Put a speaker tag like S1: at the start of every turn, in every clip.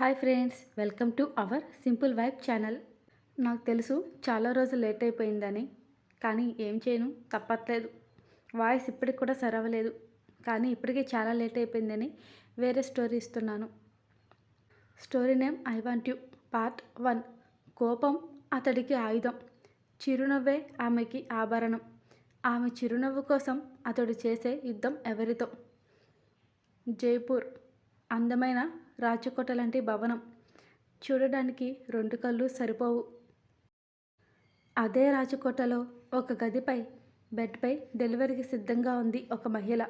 S1: Hi friends welcome to our simple vibe channel. నాకు తెలుసు చాలా రోజులు లేట్ అయిపోయిందని కానీ ఏం చేయను తప్పట్లేదు. వాయిస్ ఇప్పటికి కూడా సరవలేదు కానీ ఇప్పటికే చాలా లేట్ అయిపోయిందని వేరే స్టోరీ ఇస్తున్నాను. Story name I want you part one. కోపం అతడికి ఆయుధం. చిరునవ్వే ఆమెకి ఆభరణం. ఆమె చిరునవ్వు కోసం అతడు చేసే యుద్ధం ఎవరితో జైపూర్. అందమైన రాచకోట లాంటి భవనం. చూడడానికి రెండు కళ్ళు సరిపోవు. అదే రాచకోటలో ఒక గదిపై బెడ్పై డెలివరీకి సిద్ధంగా ఉంది ఒక మహిళ.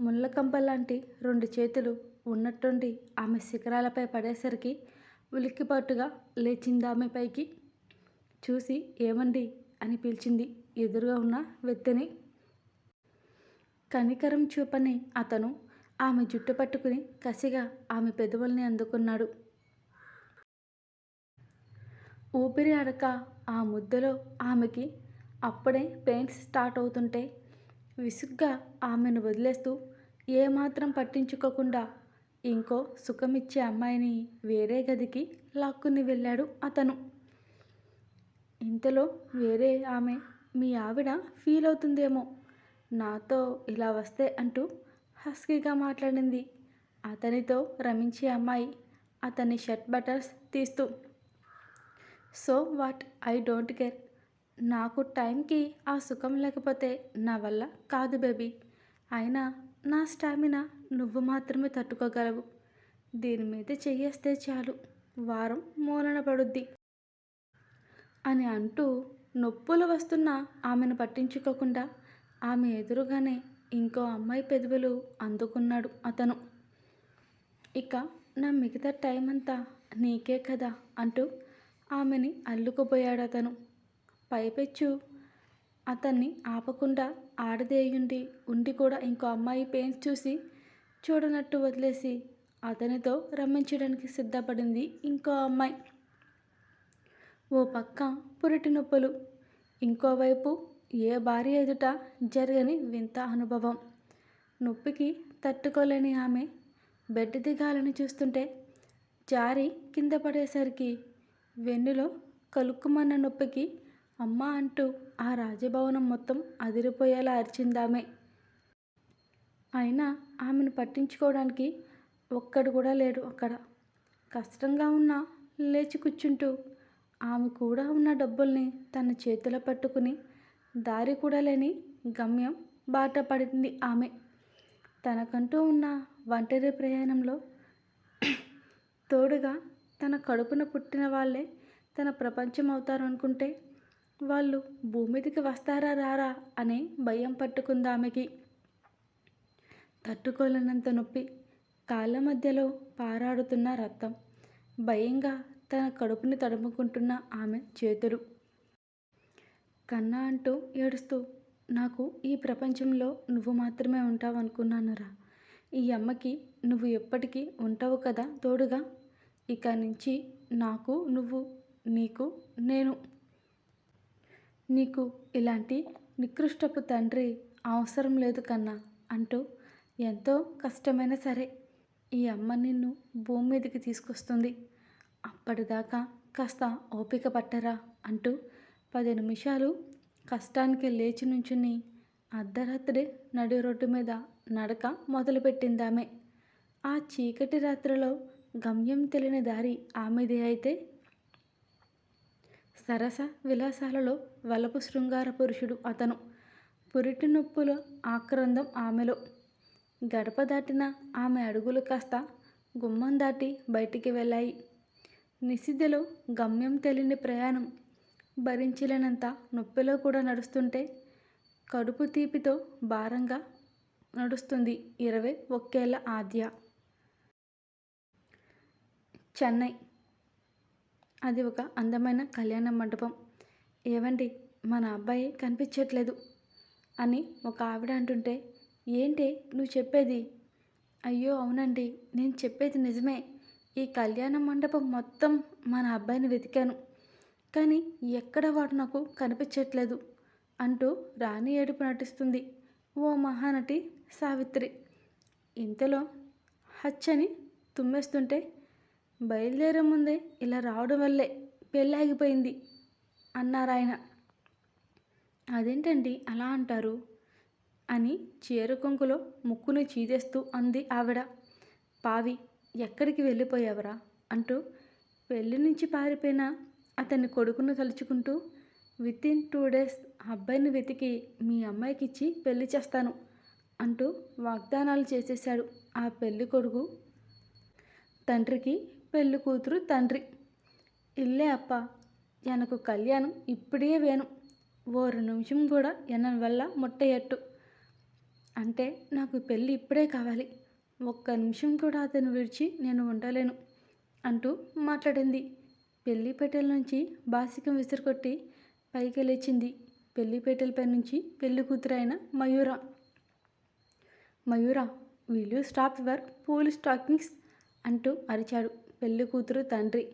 S1: ముళ్ళకంప లాంటి రెండు చేతులు ఉన్నట్టుండి ఆమె శిఖరాలపై పడేసరికి ఉలిక్కిపాటుగా లేచింది ఆమె పైకి. చూసి ఏమండి? అని పిలిచింది ఎదురుగా ఉన్న వ్యక్తిని. కనికరం చూపని అతను ఆమె జుట్టు పట్టుకుని కసిగా ఆమె పెదవుల్ని అందుకున్నాడు. ఊపిరి అడక ఆ ముద్దలో ఆమెకి అప్పుడే పెయిన్స్ స్టార్ట్ అవుతుంటే విసుగ్గా ఆమెను వదిలేస్తూ ఏమాత్రం పట్టించుకోకుండా ఇంకో సుఖమిచ్చే అమ్మాయిని వేరే గదికి లాక్కుని వెళ్ళాడు అతను. ఇంతలో వేరే ఆమె మీ ఆవిడ ఫీల్ అవుతుందేమో నాతో ఇలా వస్తే అంటూ హస్కీగా మాట్లాడింది. అతనితో రమించే అమ్మాయి అతని షర్ట్ బటర్స్ తీస్తూ so what? I don't care. నాకు టైంకి ఆ సుఖం లేకపోతే నా వల్ల కాదు బేబీ. అయినా నా స్టామినా నువ్వు మాత్రమే తట్టుకోగలవు. దీని మీద చెయ్యేస్తే చాలు. వారం మూలన పడుద్ది అని అంటూ నొప్పులు వస్తున్న ఆమెను పట్టించుకోకుండా ఆమె ఎదురుగానే ఇంకో అమ్మాయి పెదవులు అందుకున్నాడు అతను. ఇక నా మిగతా టైం అంతా నీకే కదా అంటూ ఆమెని అల్లుకుపోయాడు అతను. పైపెచ్చు. అతన్ని ఆపకుండా ఆడదేయుండి ఉండి కూడా ఇంకో అమ్మాయి పెయిన్స్ చూసి చూడనట్టు వదిలేసి అతనితో రమ్మించడానికి సిద్ధపడింది ఇంకో అమ్మాయి. ఓ పక్క పురిటి నొప్పులు. ఇంకోవైపు ఏ భార్య ఎదుట జరగని వింత అనుభవం. నొప్పికి తట్టుకోలేని ఆమె బెడ్ దిగాలని చూస్తుంటే జారి కింద పడేసరికి వెన్నులో కలుక్కుమన్న నొప్పికి అమ్మ అంటూ ఆ రాజభవనం మొత్తం అదిరిపోయేలా అరిచిందామె. అయినా ఆమెను పట్టించుకోవడానికి ఒక్కడు కూడా లేడు అక్కడ. కష్టంగా ఉన్నా లేచి కూర్చుంటూ ఆమె కూడా ఉన్న డబ్బుల్ని తన చేతిలో పట్టుకుని దారి కూడా లేని గమ్యం బాట పడింది ఆమె. తనకంటూ ఉన్న ఒంటరి ప్రయాణంలో తోడుగా తన కడుపున పుట్టిన వాళ్ళే తన ప్రపంచం అవుతారు అనుకుంటే వాళ్ళు భూమిదికి వస్తారా రారా అనే భయం పట్టుకుంది ఆమెకి. తట్టుకోలేనంత నొప్పి కాళ్ళ మధ్యలో పారాడుతున్న రక్తం. భయంగా తన కడుపుని తడుముకుంటున్న ఆమె చేతులు కన్నా అంటూ ఏడుస్తూ నాకు ఈ ప్రపంచంలో నువ్వు మాత్రమే ఉంటావు అనుకున్నానురా ఈ అమ్మకి నువ్వు ఎప్పటికీ ఉంటావు కదా తోడుగా? ఇక నుంచి నాకు నువ్వు నీకు నేను. నీకు ఇలాంటి నికృష్టపు తండ్రి అవసరం లేదు కన్నా అంటూ ఎంతో కష్టమైనా సరే ఈ అమ్మ నిన్ను భూమి మీదకి తీసుకొస్తుంది. అప్పటిదాకా కాస్త ఓపిక పట్టరా అంటూ పది నిమిషాలు కష్టానికి లేచి నుంచుని అర్ధరాత్రి నడి రోడ్డు మీద నడక మొదలుపెట్టిందామె. ఆ చీకటి రాత్రిలో గమ్యం తెలియని దారి ఆమెది అయితే. సరస విలాసాలలో వలపు శృంగార పురుషుడు అతను. పురిటి నొప్పుల ఆక్రందం ఆమెలో. గడప దాటిన ఆమె అడుగులు కాస్త గుమ్మం దాటి బయటికి వెళ్ళాయి. నిసిద్ధలో గమ్యం తెలియని ప్రయాణం భరించలేనంత నొప్పిలో కూడా నడుస్తుంటే కడుపు తీపితో భారంగా నడుస్తుంది ఇరవై ఒక్కేళ్ళ ఆద్య. చెన్నై. అది ఒక అందమైన కళ్యాణ మండపం. ఏవండి మన అబ్బాయి కనిపించట్లేదు అని ఒక ఆవిడ అంటుంటే ఏంటి నువ్వు చెప్పేది? అయ్యో అవునండి నేను చెప్పేది నిజమే. ఈ కళ్యాణ మండపం మొత్తం మన అబ్బాయిని వెతికాను. కానీ ఎక్కడ వాడు నాకు కనిపించట్లేదు అంటూ రాణి ఏడుపు నటిస్తుంది. ఓ మహానటి సావిత్రి! ఇంతలో హచ్చని తుమ్మేస్తుంటే బయలుదేరే ముందే ఇలా రావడం వల్లే పెళ్ళి ఆగిపోయింది అన్నారాయన అదేంటండి అలా అంటారు? అని చీర కొంకులో ముక్కుని చీదేస్తూ అంది ఆవిడ. పావి ఎక్కడికి వెళ్ళిపోయావరా? అంటూ పెళ్ళి నుంచి పారిపోయిన అతని కొడుకును తలుచుకుంటూ విత్ ఇన్ టూ డేస్ అబ్బాయిని వెతికి మీ అమ్మాయికి ఇచ్చి పెళ్ళి చేస్తాను అంటూ వాగ్దానాలు చేసేశాడు ఆ పెళ్ళి కొడుకు. తండ్రికి పెళ్ళి కూతురు తండ్రి. ఇల్లే అప్ప ఎనకు కళ్యాణం ఇప్పుడే వేను ఓరు నిమిషం కూడా ఎన్న వల్ల ముట్టయట్టు. అంటే నాకు పెళ్ళి ఇప్పుడే కావాలి. ఒక్క నిమిషం కూడా అతను విడిచి నేను ఉండలేను అంటూ మాట్లాడింది. పెళ్ళిపేటల నుంచి బాసికం విసిరికొట్టి పైకి లేచింది. పెళ్ళిపేటలపై నుంచి పెళ్ళి కూతురైన Mayura. Mayura will you stop your pool stockings అంటూ అరిచాడు పెళ్ళి కూతురు తండ్రి.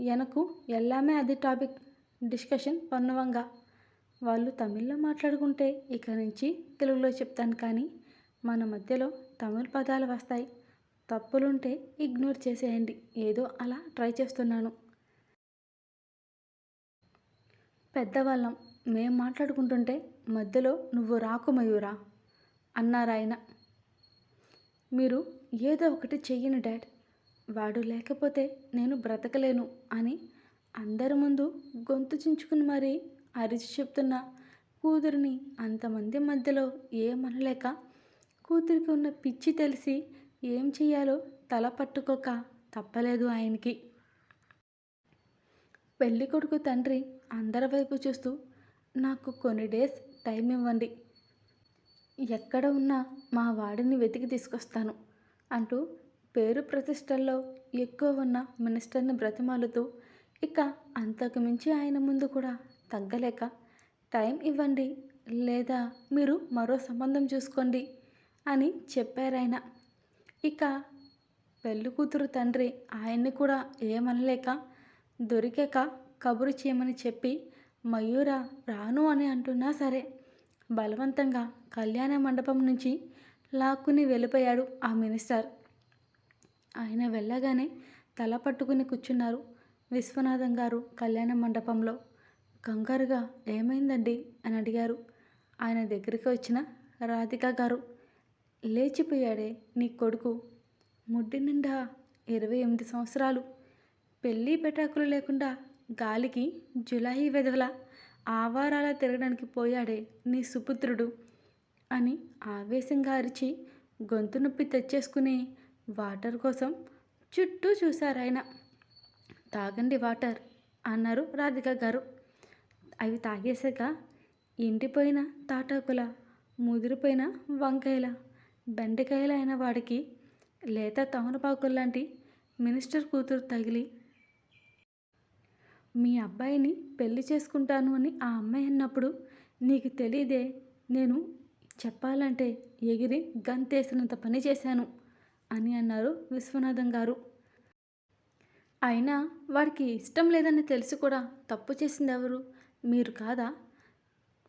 S1: ఎనకు ఎల్లామే అది టాపిక్ డిస్కషన్ పన్నువంగా. వాళ్ళు తమిళ్ళో మాట్లాడుకుంటే ఇక నుంచి తెలుగులో చెప్తాను కానీ మన మధ్యలో తమిళ పదాలు వస్తాయి. తప్పులుంటే ఇగ్నోర్ చేసేయండి. ఏదో అలా ట్రై చేస్తున్నాను. పెద్దవాళ్ళం. మేం మాట్లాడుకుంటుంటే మధ్యలో నువ్వు రాకు మయూరా అన్నారాయన మీరు ఏదో ఒకటి చెయ్యను డాడ్. వాడు లేకపోతే నేను బ్రతకలేను అని అందరి ముందు గొంతు చించుకుని మరీ అరిచి చెప్తున్న కూతురిని అంతమంది మధ్యలో ఏమనలేక కూతురికి ఉన్న పిచ్చి తెలిసి ఏం చెయ్యాలో తల పట్టుకోక తప్పలేదు ఆయనకి. పెళ్ళి కొడుకు తండ్రి అందరి వైపు చూస్తూ నాకు కొన్ని డేస్ టైం ఇవ్వండి. ఎక్కడ ఉన్నా మా వాడిని వెతికి తీసుకొస్తాను అంటూ పేరు ప్రతిష్టల్లో ఎక్కువ ఉన్న మినిస్టర్ని బ్రతిమాలుతూ ఇక అంతకు మించి ఆయన ముందు కూడా తగ్గలేక టైం ఇవ్వండి లేదా మీరు మరో సంబంధం చూసుకోండి అని చెప్పారాయన. ఇక పెళ్ళి కూతురు తండ్రి ఆయన్ని కూడా ఏమనలేక దొరికాక కబురు చేయమని చెప్పి మయూర రాను అని అంటున్నా సరే. బలవంతంగా కళ్యాణ మండపం నుంచి లాక్కుని వెళ్ళిపోయాడు ఆ మినిస్టర్. ఆయన వెళ్ళగానే తల పట్టుకుని కూర్చున్నారు విశ్వనాథం గారు కళ్యాణ మండపంలో. కంగారుగా ఏమైందండి? అని అడిగారు. ఆయన దగ్గరికి వచ్చిన రాధిక గారు లేచిపోయాడే నీ కొడుకు. ముడ్డి నిండా ఇరవై ఎనిమిది సంవత్సరాలు పెళ్ళి పెటాకులు లేకుండా గాలికి జులాయి వెధవల ఆవారాల తిరగడానికి పోయాడే నీ సుపుత్రుడు అని ఆవేశంగా అరిచి గొంతు నొప్పి తెచ్చేసుకుని వాటర్ కోసం చుట్టూ చూశారాయన. తాగండి వాటర్ అన్నారు రాధిక గారు. అవి తాగేసాక ఎండిపోయిన తాటాకుల ముదిరిపోయిన వంకాయల బెండకాయల అయిన వాడికి లేత తమలపాకుల్లాంటి మినిస్టర్ కూతురు తగిలి మీ అబ్బాయిని పెళ్ళి చేసుకుంటాను అని ఆ అమ్మాయి అన్నప్పుడు నీకు తెలియదే నేను చెప్పాలంటే ఎగిరి గంతేసినంత పని చేశాను అని అన్నారు విశ్వనాథం గారు. అయినా వాడికి ఇష్టం లేదని తెలిసి కూడా తప్పు చేసింది ఎవరు? మీరు కాదా?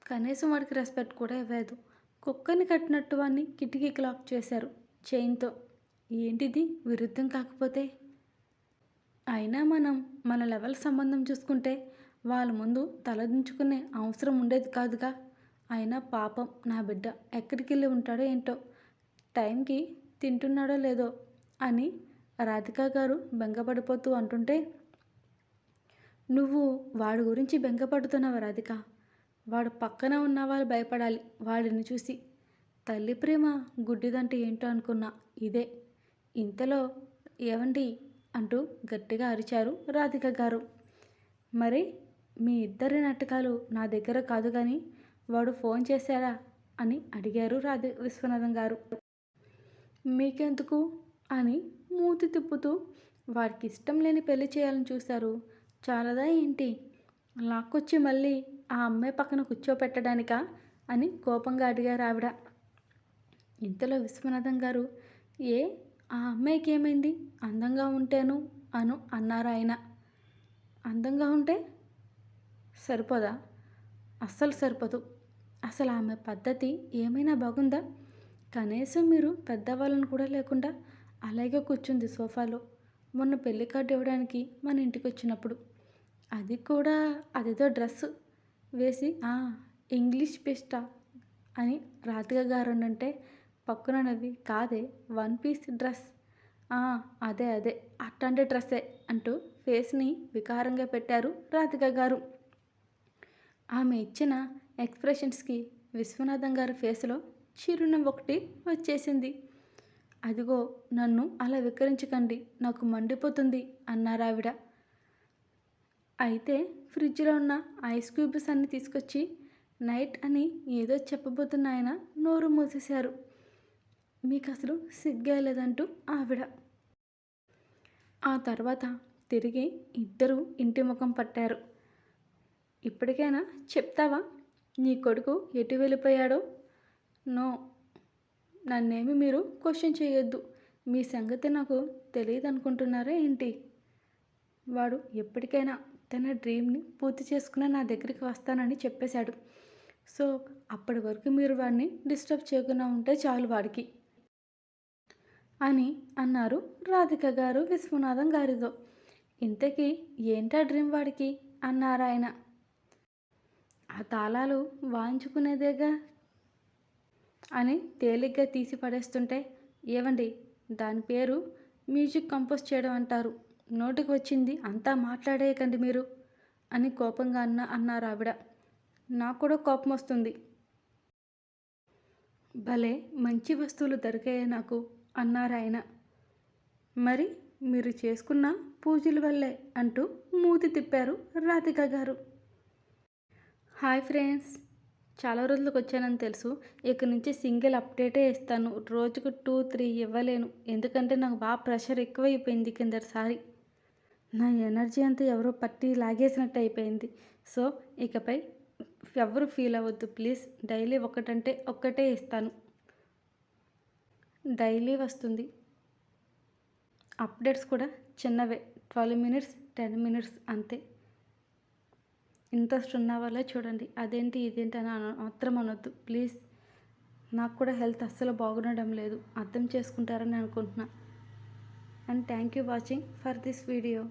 S1: కనీసం వాడికి రెస్పెక్ట్ కూడా ఇవ్వలేదు. కుక్కని కట్టినట్టు వాడిని కిటికీకి లాక్ చేశారు చైన్తో. ఏంటిది? విరుద్ధం కాకపోతే? అయినా మనం మన లెవెల్ సంబంధం చూసుకుంటే వాళ్ళ ముందు తలదించుకునే అవసరం ఉండేది కాదుగా. అయినా పాపం నా బిడ్డ ఎక్కడికి వెళ్ళి ఉంటాడో ఏంటో టైంకి తింటున్నాడో లేదో అని రాధిక గారు బెంగపడిపోతూ అంటుంటే నువ్వు వాడి గురించి బెంగపడుతున్నావు రాధిక? వాడు పక్కన ఉన్న వాళ్ళు భయపడాలి వాడిని చూసి. తల్లి ప్రేమ గుడ్డిదంటే ఏంటో అనుకున్నా ఇదే. ఇంతలో ఏవండి అంటూ గట్టిగా అరిచారు రాధిక గారు. మరి మీ ఇద్దరి నాటకాలు నా దగ్గర కాదు కానీ వాడు ఫోన్ చేశాడా అని అడిగారు రాధి విశ్వనాథం గారు. మీకెందుకు? అని మూతి తిప్పుతూ వాడికి ఇష్టం లేని పెళ్ళి చేయాలని చూశారు. చాలదా ఏంటి? లాక్కొచ్చి మళ్ళీ ఆ అమ్మాయి పక్కన కూర్చోపెట్టడానికా? అని కోపంగా అడిగారు ఆవిడ. ఇంతలో విశ్వనాథం గారు ఏ ఆ అమ్మాయికి ఏమైంది అందంగా ఉంటేను అను అన్నారు ఆయన. అందంగా ఉంటే సరిపోదా? అస్సలు సరిపోదు. అసలు ఆమె పద్ధతి ఏమైనా బాగుందా? కనీసం మీరు పెద్దవాళ్ళని కూడా లేకుండా అలాగే కూర్చుంది సోఫాలో. మొన్న పెళ్ళి కార్డు ఇవ్వడానికి మన ఇంటికి వచ్చినప్పుడు అది కూడా అదేదో డ్రెస్ వేసి ఇంగ్లీష్ బెస్టా అని రాధిక గారు అంటే పక్కన నవ్వి కాదే వన్ పీస్ డ్రెస్. అదే అదే అట్లాంటి డ్రెస్సే అంటూ ఫేస్ని వికారంగా పెట్టారు రాధిక గారు. ఆమె ఇచ్చిన ఎక్స్ప్రెషన్స్కి విశ్వనాథం గారి ఫేస్లో చిరునవ్వు ఒకటి వచ్చేసింది. అదిగో నన్ను అలా వికరించకండి నాకు మండిపోతుంది అన్నారావిడ అయితే ఫ్రిడ్జ్లో ఉన్న ఐస్ క్యూబ్స్ అన్ని తీసుకొచ్చి నైట్ అని ఏదో చెప్పబోతున్న ఆయన నోరు మూసేశారు. మీకు అసలు సిగ్గా లేదంటూ ఆవిడ. ఆ తర్వాత తిరిగి ఇద్దరు ఇంటి ముఖం పట్టారు. ఇప్పటికైనా చెప్తావా? నీ కొడుకు ఎటు వెళ్ళిపోయాడో? నో. నన్నేమి మీరు క్వశ్చన్ చేయొద్దు. మీ సంగతి నాకు తెలియదు అనుకుంటున్నారా ఏంటి? వాడు ఎప్పటికైనా తన డ్రీమ్ని పూర్తి చేసుకుని నా దగ్గరికి వస్తానని చెప్పేశాడు. సో అప్పటి వరకు మీరు వాడిని డిస్టర్బ్ చేయకుండా ఉంటే చాలు వాడికి. అని అన్నారు రాధిక గారు విశ్వనాథం గారితో. ఇంతకీ ఏంటా డ్రీమ్ వాడికి? అన్నారు ఆయన. ఆ తాళాలు వాయించుకునేదేగా? అని తేలిగ్గా తీసి పడేస్తుంటే ఏవండి దాని పేరు? మ్యూజిక్ కంపోజ్ చేయడం అంటారు. నోటికి వచ్చింది అంతా మాట్లాడేయకండి మీరు అని కోపంగా అన్న అన్నారు ఆవిడ. నాకు కూడా కోపం వస్తుంది భలే మంచి వస్తువులు దొరికాయే నాకు. అన్నారాయన. మరి మీరు చేసుకున్న పూజల వల్లే అంటూ మూతి తిప్పారు రాధిక గారు. హాయ్ ఫ్రెండ్స్ చాలా రోజులకు వచ్చానని తెలుసు. ఇక నుంచి సింగిల్ అప్డేటే ఇస్తాను. రోజుకు టూ త్రీ ఇవ్వలేను. ఎందుకంటే నాకు బాగా ప్రెషర్ ఎక్కువైపోయింది కిందటిసారి. నా ఎనర్జీ అంతా ఎవరో పట్టి లాగేసినట్టు అయిపోయింది. సో ఇకపై ఎవరు ఫీల్ అవ్వద్దు. ప్లీజ్ డైలీ ఒకటంటే ఒక్కటే ఇస్తాను. డైలీ వస్తుంది. అప్డేట్స్ కూడా చిన్నవే. ట్వెల్వ్ మినిట్స్ టెన్ మినిట్స్ అంతే. ఇంట్రెస్ట్ ఉన్న వాళ్ళే చూడండి. అదేంటి ఇదేంటి అని మాత్రం అనొద్దు. ప్లీజ్. నాకు కూడా హెల్త్ అస్సలు బాగుండడం లేదు. అర్థం చేసుకుంటారని అనుకుంటున్నా. And thank you watching for this video.